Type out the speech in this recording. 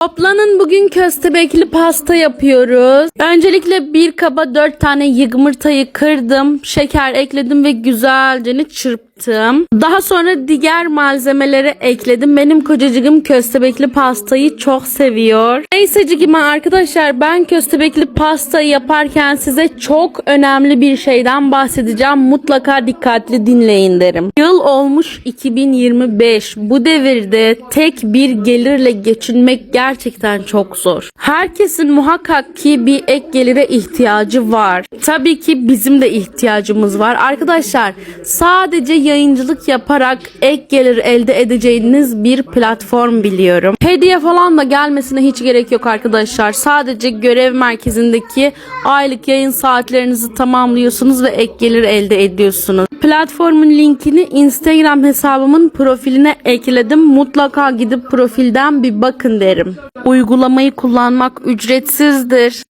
Toplanın bugün köstebekli pasta yapıyoruz. Öncelikle bir kaba 4 tane yumurtayı kırdım. Şeker ekledim ve güzelce çırptım. Daha sonra diğer malzemeleri ekledim. Benim kocacığım köstebekli pastayı çok seviyor. Neyse cigime arkadaşlar ben köstebekli pastayı yaparken size çok önemli bir şeyden bahsedeceğim. Mutlaka dikkatli dinleyin derim. Yıl olmuş 2025. Bu devirde tek bir gelirle geçinmek gerçekten çok zor. Herkesin muhakkak ki bir ek gelire ihtiyacı var. Tabii ki bizim de ihtiyacımız var. Arkadaşlar sadece yayıncılık yaparak ek gelir elde edeceğiniz bir platform biliyorum. Hediye falan da gelmesine hiç gerek yok arkadaşlar. Sadece görev merkezindeki aylık yayın saatlerinizi tamamlıyorsunuz ve ek gelir elde ediyorsunuz. Platformun linkini Instagram hesabımın profiline ekledim. Mutlaka gidip profilden bir bakın derim. Uygulamayı kullanmak ücretsizdir.